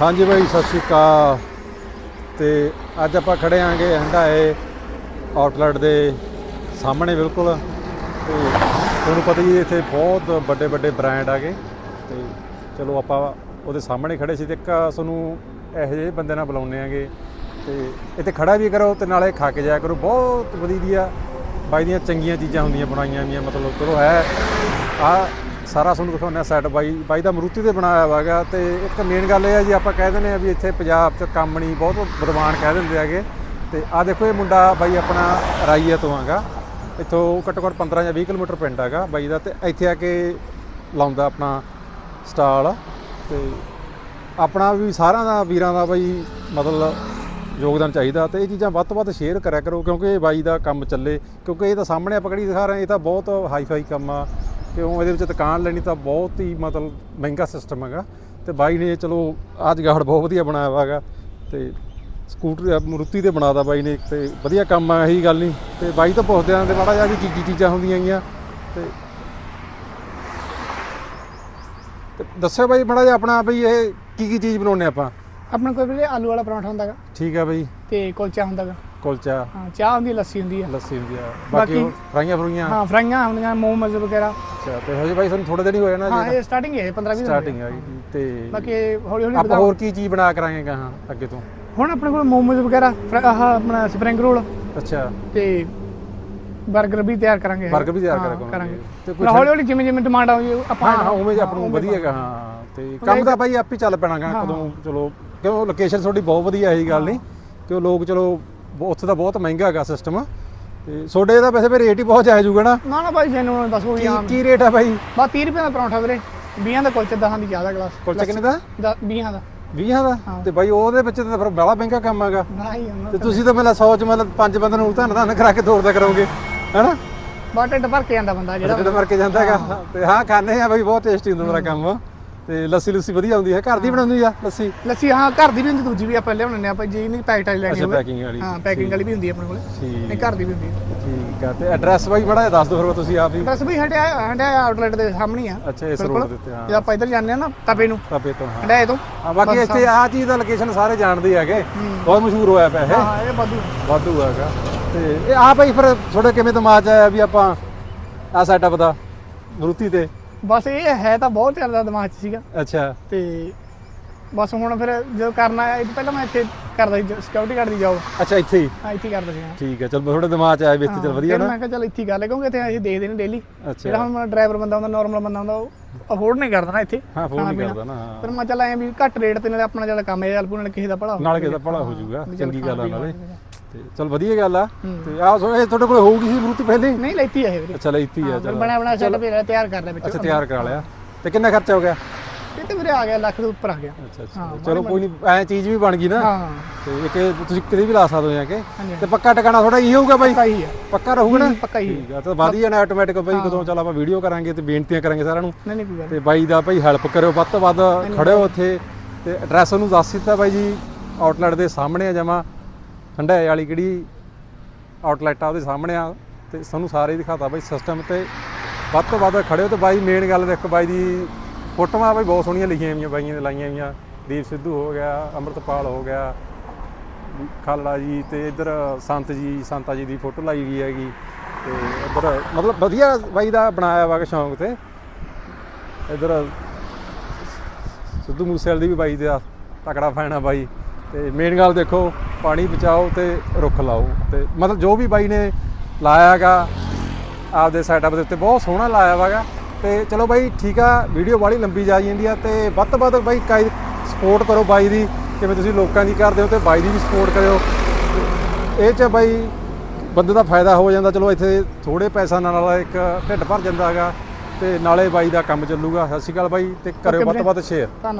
ਹਾਂਜੀ ਬਾਈ, ਸਤਿ ਸ਼੍ਰੀ ਅਕਾਲ। ਤੇ ਅੱਜ ਆਪਾਂ ਖੜੇ ਆਂਗੇ ਹੰਡਾਏ ਆਊਟਲੈਟ ਦੇ ਸਾਹਮਣੇ ਬਿਲਕੁਲ। ਤੇ ਤੁਹਾਨੂੰ ਪਤਾ ਹੀ ਇੱਥੇ ਬਹੁਤ ਵੱਡੇ ਵੱਡੇ ਬ੍ਰਾਂਡ ਆਗੇ ਤੇ ਚਲੋ ਆਪਾਂ ਉਹਦੇ ਸਾਹਮਣੇ ਖੜੇ ਸੀ ਤੇ ਇੱਕ ਤੁਹਾਨੂੰ ਇਹੋ ਜਿਹੇ ਬੰਦੇ ਨਾਲ ਬੁਲਾਉਂਦੇ ਆਂਗੇ। ਤੇ ਇੱਥੇ ਖੜਾ ਵੀ ਕਰੋ ਤੇ ਨਾਲੇ ਖਾ ਕੇ ਜਾਇਆ ਕਰੋ। ਬਹੁਤ ਵਧੀਆ। ਬਾਈ ਦੀਆਂ ਚੰਗੀਆਂ ਚੀਜ਼ਾਂ ਹੁੰਦੀਆਂ, ਬਣਾਈਆਂ ਵੀਆਂ ਮਤਲਬ ਚਲੋ ਹੈ। ਆ ਸਾਰਾ ਤੁਹਾਨੂੰ ਦਿਖਾਉਂਦੇ ਸੈਟ ਬਾਈ ਬਾਈ ਦਾ ਮਰੂਤੀ ਤੇ ਬਣਾਇਆ ਹੋਇਆਗਾ ਤੇ ਇੱਕ ਮੇਨ ਗੱਲ ਇਹ ਹੈ ਜੀ, ਆਪਾਂ ਕਹਿ ਦਿੰਦੇ ਆ ਵੀ ਇੱਥੇ ਪੰਜਾਬ 'ਚ ਕੰਮ ਨਹੀਂ, ਬਹੁਤ ਵਿਦਵਾਨ ਕਹਿ ਦਿੰਦੇ ਹੈਗੇ। ਤੇ ਆ ਦੇਖੋ ਇਹ ਮੁੰਡਾ ਬਾਈ ਆਪਣਾ ਰਾਈਏ ਤੋਂ ਆਗਾ ਇੱਥੋਂ ਘੱਟੋ ਘੱਟ 15 ਜਾਂ 20 ਕਿਲੋਮੀਟਰ ਪਿੰਡ ਹੈਗਾ ਬਾਈ ਦਾ ਤੇ ਇੱਥੇ ਆ ਕੇ ਲਾਉਂਦਾ ਆਪਣਾ ਸਟਾਲ। ਤੇ ਆਪਣਾ ਵੀ ਸਾਰਿਆਂ ਦਾ, ਵੀਰਾਂ ਦਾ ਬਾਈ ਮਤਲਬ ਯੋਗਦਾਨ ਚਾਹੀਦਾ ਤੇ ਇਹ ਚੀਜ਼ਾਂ ਵੱਧ ਤੋਂ ਵੱਧ ਸ਼ੇਅਰ ਕਰਿਆ ਕਰੋ ਕਿਉਂਕਿ ਇਹ ਬਾਈ ਦਾ ਕੰਮ ਚੱਲੇ। ਕਿਉਂਕਿ ਇਹ ਤਾਂ ਸਾਹਮਣੇ ਆਪਾਂ ਕਿਹੜੀ ਦਿਖਾ ਰਹੇ ਇਹ ਤਾਂ ਬਹੁਤ ਹਾਈ ਫਾਈ ਕੰਮ ਆ। ਕਿਉਂ? ਇਹਦੇ ਵਿੱਚ ਦੁਕਾਨ ਲੈਣੀ ਤਾਂ ਬਹੁਤ ਹੀ ਮਤਲਬ ਮਹਿੰਗਾ ਸਿਸਟਮ ਹੈਗਾ। ਤੇ ਬਾਈ ਨੇ ਚਲੋ ਆਹ ਜਗਾੜ ਬਹੁਤ ਵਧੀਆ ਬਣਾਇਆ ਵਾ ਹੈਗਾ। ਤੇ ਸਕੂਟਰ ਮਰੂਤੀ ਤੇ ਬਣਾਦਾ ਬਾਈ ਨੇ ਤੇ ਵਧੀਆ ਕੰਮ ਆ ਇਹੀ ਗੱਲ ਨਹੀਂ। ਤੇ ਬਾਈ ਤੋਂ ਪੁੱਛਦੇ ਆਂ ਤੇ ਮਾੜਾ ਜਿਹਾ ਵੀ ਕੀ ਕੀ ਚੀਜ਼ਾਂ ਹੁੰਦੀਆਂ ਹੈਗੀਆਂ। ਤੇ ਦੱਸਿਓ ਬਾਈ ਮਾੜਾ ਜਿਹਾ ਆਪਣਾ ਬਈ ਇਹ ਕੀ ਕੀ ਚੀਜ਼ ਬਣਾਉਣੇ ਆਪਾਂ? ਆਪਣੇ ਕੋਲ ਵੀਰੇ ਆਲੂ ਵਾਲਾ ਪਰੌਂਠਾ ਹੁੰਦਾਗਾ ਠੀਕ ਆ ਬਈ। ਤੇ ਕੁਲਚਾ ਹੁੰਦਾਗਾ ਕੁਲਚਾ। ਹਾਂ ਚਾਹ ਹੁੰਦੀ ਲੱਸੀ ਹੁੰਦੀ ਆ ਲੱਸੀ ਹੁੰਦੀ ਆ ਬਾਕੀ ਫਰਾਈਆਂ ਫਰੂਈਆਂ? ਹਾਂ ਫਰਾਈਆਂ ਹੁੰਦੀਆਂ ਮੋਮੋਜ਼ ਵਗੈਰਾ। ਅੱਛਾ ਤੇ ਹਜੇ ਬਾਈ ਤੁਹਾਨੂੰ ਥੋੜੇ ਦਿਨ ਹੀ ਹੋਏ ਨਾ ਹਾਂ ਜੀ ਇਹ ਸਟਾਰਟਿੰਗ ਹੈ 15 20 ਸਟਾਰਟਿੰਗ ਆ। ਗਈ ਤੇ ਬਾਕੀ ਹੌਲੀ ਹੌਲੀ ਆਪਾਂ ਹੋਰ ਕੀ ਚੀਜ਼ ਬਣਾ ਕਰਾਂਗੇ ਕਹਾਂ ਅੱਗੇ ਤੋਂ? ਹੁਣ ਆਪਣੇ ਕੋਲ ਮੋਮੋਜ਼ ਵਗੈਰਾ ਆਹ ਆਪਣਾ ਸਪਰਿੰਗ ਰੋਲ ਅੱਛਾ। ਤੇ 버ਗਰ ਵੀ ਤਿਆਰ ਕਰਾਂਗੇ। 버ਗਰ ਵੀ ਤਿਆਰ ਹਾਂ, ਕਰਾਂਗੇ। ਤੇ ਕੋਈ ਹੌਲੀ ਹੌਲੀ ਜਿਵੇਂ ਜਿਵੇਂ ਡਿਮਾਂਡ ਆਉਂਦੀ ਆਪਾਂ ਹਾਂ ਹਾਂ ਉਵੇਂ ਜਿਹਾ ਆਪਾਂ ਨੂੰ ਵਧੀਆ ਹੈਗਾ ਹਾਂ ਤੇ ਕੰਮ ਤਾਂ ਬਾਈ ਆਪੇ ਚੱਲ ਪੈਣਾਗਾ ਹਾਂ, ਕਦੋਂ ਚਲੋ ਕਿਉਂ ਲੋਕੇਸ਼ਨ ਤੁਹਾਡੀ ਬਹੁਤ ਵਧੀਆ ਇਹੀ ਗੱਲ ਨਹੀਂ। ਕਿ ਲੋਕ ਚਲੋ ਉੱਥੇ ਤਾਂ ਬਹੁਤ ਮਹਿੰਗਾ ਹੈਗਾ ਸਿਸਟਮ ਤੇ ਤੁਹਾਡੇ ਦਾ ਵੈਸੇ ਵੀ ਰੇਟ ਹੀ ਬਹੁਤ ਜਾਇਜ਼ ਹੋਊਗਾ ਨਾ। ਨਾ ਨਾ ਭਾਈ ਜੈਨੂਨ ਬਸ ਉਹ ਕੀ ਆਮ ਕੀ ਰੇਟ ਆ ਬਾਈ ਬਾ 30 ਰੁਪਏ ਦਾ ਪਰੌਂਠਾ ਵੀਰੇ। 20 ਦਾ ਕੁਲਚਾ 10 ਦੀ ਚਾਹ ਦਾ ਗਲਾਸ। ਕੁਲਚਾ ਕਿੰਨੇ ਦਾ? 20 ਦਾ। 20 ਦਾ। ਤੇ ਬਾਈ ਉਹਦੇ ਵਿੱਚ ਤਾਂ ਫਿਰ ਬੜਾ ਮਹਿੰਗਾ ਕੰਮ ਹੈਗਾ। ਭਾਈ ਤੇ ਤੁਸੀਂ ਤਾਂ ਮੇਲਾ 100 ਚ ਮਤਲਬ ਪੰਜ ਬੰਦੇ ਨੂੰ ਧੰਨ ਧੰਨ ਕਰਾ ਕੇ ਤੋੜਦਾ ਕਰੋਗੇ ਹੈਨਾ? ਬਾ ਢਿੱਡ ਭਰ ਕੇ ਜਾਂਦਾ ਬੰਦਾ ਜਿਹੜਾ ਮਰ ਕੇ ਜਾਂਦਾ ਹੈਗਾ। ਤੇ ਹਾਂ ਖਾਣੇ ਆ ਬਾਈ ਬਹੁਤ ਟੇਸਟੀ ਹੁੰਦਾ ਮੇਰਾ ਕੰਮ। ਤੇ ਲੱਸੀ ਲੁੱਸੀ ਵਧੀਆ ਹੁੰਦੀ ਹੈ। ਘਰ ਦੀ ਬਣਾਉਂਦੀ ਆ ਲੱਸੀ? ਲੱਸੀ ਹਾਂ ਘਰ ਦੀ ਵੀ ਹੁੰਦੀ ਦੂਜੀ ਵੀ ਆਪਾਂ ਲਿਆਉਣੇ ਆ ਆਪਾਂ ਜੀ ਨਹੀਂ ਪੈਕਟ ਵਾਲੀ ਲੈਣੀ ਅੱਛਾ ਹੋਵੇ। ਪੈਕਿੰਗ ਵਾਲੀ। ਹਾਂ ਪੈਕਿੰਗ ਵਾਲੀ ਵੀ ਹੁੰਦੀ ਆਪਣੇ ਕੋਲੇ। ਠੀਕ ਨਹੀਂ ਘਰ ਦੀ ਵੀ ਹੁੰਦੀ ਹੈ। ਠੀਕ ਆ ਤੇ ਐਡਰੈਸ ਬਾਈ ਬੜਾ ਦੱਸ ਦਿਓ ਫਿਰ ਤੁਸੀਂ ਆਪ ਹੀ। ਬਸ ਵੀ ਹਟਿਆ ਹਟਿਆ ਆਊਟਲੈਟ ਦੇ ਸਾਹਮਣੇ ਆ। ਅੱਛਾ ਇਸ। ਰੋਡ ਦੇ ਉੱਤੇ ਹਾਂ। ਜੇ ਆਪਾਂ ਇੱਧਰ ਜਾਂਦੇ ਆ ਨਾ ਤਪੇ ਨੂੰ। ਤਪੇ ਤੋਂ ਹਾਂ। ਹਟਿਆ ਤੋਂ। ਹਾਂ ਬਾਕੀ ਇੱਥੇ ਆਹ ਚੀਜ਼ ਦਾ ਲੋਕੇਸ਼ਨ ਸਾਰੇ ਜਾਣਦੇ ਹੈਗੇ। ਬਹੁਤ ਮਸ਼ਹੂਰ ਹੋਇਆ ਪਿਆ ਇਹ। ਹਾਂ ਇਹ ਬਾਦੂ ਵਾਧੂ ਹੈਗਾ। ਤੇ ਇਹ ਆ ਭਾਈ ਫਿਰ ਤੁਹਾਡੇ ਕਿਵੇਂ ਦਿਮਾਗ ਆਇਆ ਵੀ ਆਪਾਂ ਆ ਸੈਟਅਪ ਦਾ? ਮਰੂਤੀ ਤੇ। ਬਸ ਇਹ ਹੈ ਤਾਂ ਬਹੁਤ ਚੱਲਦਾ ਦਿਮਾਗ 'ਚ ਸੀਗਾ। ਅੱਛਾ। ਤੇ ਬਸ ਹੁਣ ਫਿਰ ਜਦੋਂ ਕਰਨਾ ਆਇਆ ਇਹ ਤੋਂ ਪਹਿਲਾਂ ਮੈਂ ਇੱਥੇ ਕਰਦਾ ਸੀ ਸਿਕਿਉਰਿਟੀ ਗਾਰਡ ਦੀ ਜੌਬ ਅੱਛਾ ਇੱਥੇ ਹੀ? ਹਾਂ ਇੱਥੇ ਹੀ ਕਰਦਾ ਸੀ ਠੀਕ ਹੈ ਚਲ ਤੁਹਾਡੇ ਦਿਮਾਗ 'ਚ ਆਇਆ ਵੀ ਇੱਥੇ ਚਲ ਵਧੀਆ ਨਾ। ਮੈਂ ਕਿਹਾ ਚੱਲ ਇੱਥੇ ਹੀ ਕਰ ਲੈ ਕਿਉਂਕਿ ਇੱਥੇ ਅਸੀਂ ਦੇਖਦੇ ਨੇ ਡੇਲੀ ਜਿਹੜਾ ਹੁਣ ਡਰਾਈਵਰ ਬੰਦਾ ਹੁੰਦਾ ਨਾਰਮਲ ਬੰਦਾ ਹੁੰਦਾ ਉਹ ਅਫੋਰਡ ਨਹੀਂ ਕਰਦਾ ਨਾ ਇੱਥੇ। ਹਾਂ ਖਾਣਾ ਨਹੀਂ। ਕਰਦਾ ਨਾ ਫਿਰ ਮੈਂ ਚੱਲ ਐਂ ਵੀ ਘੱਟ ਰੇਟ ਤੇ ਨਾਲੇ ਆਪਣਾ ਜਿਹੜਾ ਕੰਮ ਹੈ ਚੱਲ ਪੂ ਨਾਲੇ ਕਿਸੇ ਦਾ ਭਲਾ ਨਾਲ ਕਿਸੇ ਦਾ ਭਲਾ ਹੋ ਜਾਊਗਾ ਚੰਗੀ ਗੱਲ ਆ ਨਾਲੇ। ਤੇ ਚਲ ਵਧੀਆ ਗੱਲ ਆ। ਹੂੰ। ਤੇ ਆ ਸੋ ਇਹ ਤੁਹਾਡੇ ਕੋਲ ਹੋਊਗੀ ਸੀ ਮਰੂਤੀ ਪਹਿਲੇ? ਹੀ? ਨਹੀਂ ਲੈਤੀ ਹੈ ਇਹ ਵੀਰੇ। ਅੱਛਾ ਲੈਤੀ ਆ ਹਾਂ, ਚਲ। ਬਣਿਆ ਬਣਾਇਆ ਸੈੱਟ ਵੀ ਤਿਆਰ ਕਰ ਲਿਆ ਵਿੱਚ ਅੱਛਾ ਤਿਆਰ ਕਰਾ ਲਿਆ। ਤੇ ਕਿੰਨਾ ਖਰਚਾ ਹੋ ਗਿਆ? ਇਹ ਤੇ ਵੀਰੇ ਆ ਗਿਆ ਲੱਖ ਦੇ ਉੱਪਰ ਆ ਗਿਆ। ਅੱਛਾ ਅੱਛਾ। ਹਾਂ, ਚਲੋ ਕੋਈ ਨਹੀਂ ਐ ਚੀਜ਼ ਵੀ ਬਣ ਗਈ ਨਾ। ਹਾਂ। ਤੇ ਇੱਕ ਤੁਸੀਂ ਕਿਤੇ ਵੀ ਲਾ ਸਕਦੇ ਹੋ ਜਾ ਕੇ। ਤੇ ਪੱਕਾ ਟਿਕਾਣਾ ਥੋੜਾ ਇਹੀ ਹੋਊਗਾ ਬਾਈ? ਪੱਕਾ ਹੀ ਆ। ਪੱਕਾ ਰਹੂਗਾ ਨਾ? ਹੂੰ, ਪੱਕਾ ਹੀ ਠੀਕ ਆ ਤਾਂ ਵਧੀਆ ਨਾ ਆਟੋਮੈਟਿਕ ਬਾਈ ਕਦੋਂ ਚੱਲ ਆਪਾਂ ਵੀਡੀਓ ਕਰਾਂਗੇ ਤੇ ਬੇਨਤੀਆਂ ਕਰਾਂਗੇ ਸਾਰਿਆਂ ਨੂੰ। ਨਹੀਂ ਨਹੀਂ ਕੋਈ ਗੱਲ ਤੇ ਬਾਈ ਦਾ ਭਾਈ ਹੈਲਪ ਕਰਿਓ ਵੱਧ ਤੋਂ ਵੱਧ ਖੜਿਓ ਉੱਥੇ। ਤੇ ਐਡਰੈਸ ਉਹਨੂੰ ਦੱਸ ਦਿੱਤਾ ਬਾਈ ਜੀ ਆਊਟਲੈਟ ਦੇ ਸਾਹਮਣੇ ਆ ਜਮਾ। ਹੰਡਾਏ ਵਾਲੀ ਕਿਹੜੀ ਆਊਟਲੈਟ ਆ ਉਹਦੇ ਸਾਹਮਣੇ ਆ ਤੇ ਸਾਨੂੰ ਸਾਰੇ ਦਿਖਾਤਾ ਬਾਈ ਸਿਸਟਮ ਤੇ। ਵੱਧ ਤੋਂ ਵੱਧ ਖੜਿਓ ਤੇ ਬਾਈ ਮੇਨ ਗੱਲ ਦੇਖੋ ਬਾਈ ਦੀ ਫੋਟੋਆਂ ਬਾਈ ਬਹੁਤ ਸੋਹਣੀਆਂ ਲਿਖੀਆਂ ਹੋਈਆਂ ਬਾਈਆਂ ਨੇ, ਲਾਈਆਂ ਹੋਈਆਂ। ਦੀਪ ਸਿੱਧੂ ਹੋ ਗਿਆ, ਅੰਮ੍ਰਿਤਪਾਲ ਹੋ ਗਿਆ ਖਾਲੜਾ ਜੀ ਤੇ ਇੱਧਰ ਸੰਤ ਜੀ, ਸੰਤਾ ਜੀ ਦੀ ਫੋਟੋ ਲਾਈ ਗਈ ਹੈਗੀ। ਤੇ ਇੱਧਰ ਮਤਲਬ ਵਧੀਆ ਬਾਈ ਦਾ ਬਣਾਇਆ ਵਾ ਕਿ ਸ਼ੌਂਕ ਤੇ। ਇੱਧਰ ਸਿੱਧੂ ਮੂਸੇਵਾਲੇ ਦੀ ਵੀ ਬਾਈ ਦਾ ਤਕੜਾ ਫੈਨ ਆ ਬਾਈ। ਤੇ ਮੇਨ ਗੱਲ ਦੇਖੋ ਪਾਣੀ ਬਚਾਓ ਤੇ ਰੁੱਖ ਲਾਓ। ਤੇ ਮਤਲਬ ਜੋ ਵੀ ਬਾਈ ਨੇ ਲਾਇਆ ਹੈਗਾ ਆਪਦੇ ਸੈਟਅਪ ਦੇ ਉੱਤੇ ਬਹੁਤ ਸੋਹਣਾ ਲਾਇਆ ਵਾਗਾ ਤੇ ਚਲੋ ਬਾਈ ਠੀਕ ਆ ਵੀਡੀਓ ਬਾਹਲੀ ਲੰਬੀ ਜਾ ਜਾਂਦੀ ਆ ਤੇ ਵੱਧ ਤੋਂ ਵੱਧ ਬਾਈ ਕਾਈ ਸਪੋਰਟ ਕਰੋ ਬਾਈ ਦੀ ਜਿਵੇਂ ਤੁਸੀਂ ਲੋਕਾਂ ਦੀ ਕਰਦੇ ਹੋ ਤੇ ਬਾਈ ਦੀ ਵੀ ਸਪੋਰਟ ਕਰਿਓ। ਇਹ ਚ ਬਾਈ ਬੰਦੇ ਦਾ ਫਾਇਦਾ ਹੋ ਜਾਂਦਾ ਚਲੋ ਇੱਥੇ ਥੋੜੇ ਪੈਸਾ ਨਾਲ ਇੱਕ ਢਿੱਡ ਭਰ ਜਾਂਦਾ ਹੈਗਾ ਤੇ ਨਾਲੇ ਬਾਈ ਦਾ ਕੰਮ ਚੱਲੂਗਾ। ਸਤਿ ਸ਼੍ਰੀ ਅਕਾਲ ਬਾਈ ਤੇ ਕਰਿਓ ਵੱਧ ਤੋਂ ਵੱਧ ਸ਼ੇਅਰ ਧੰਨਵਾਦ।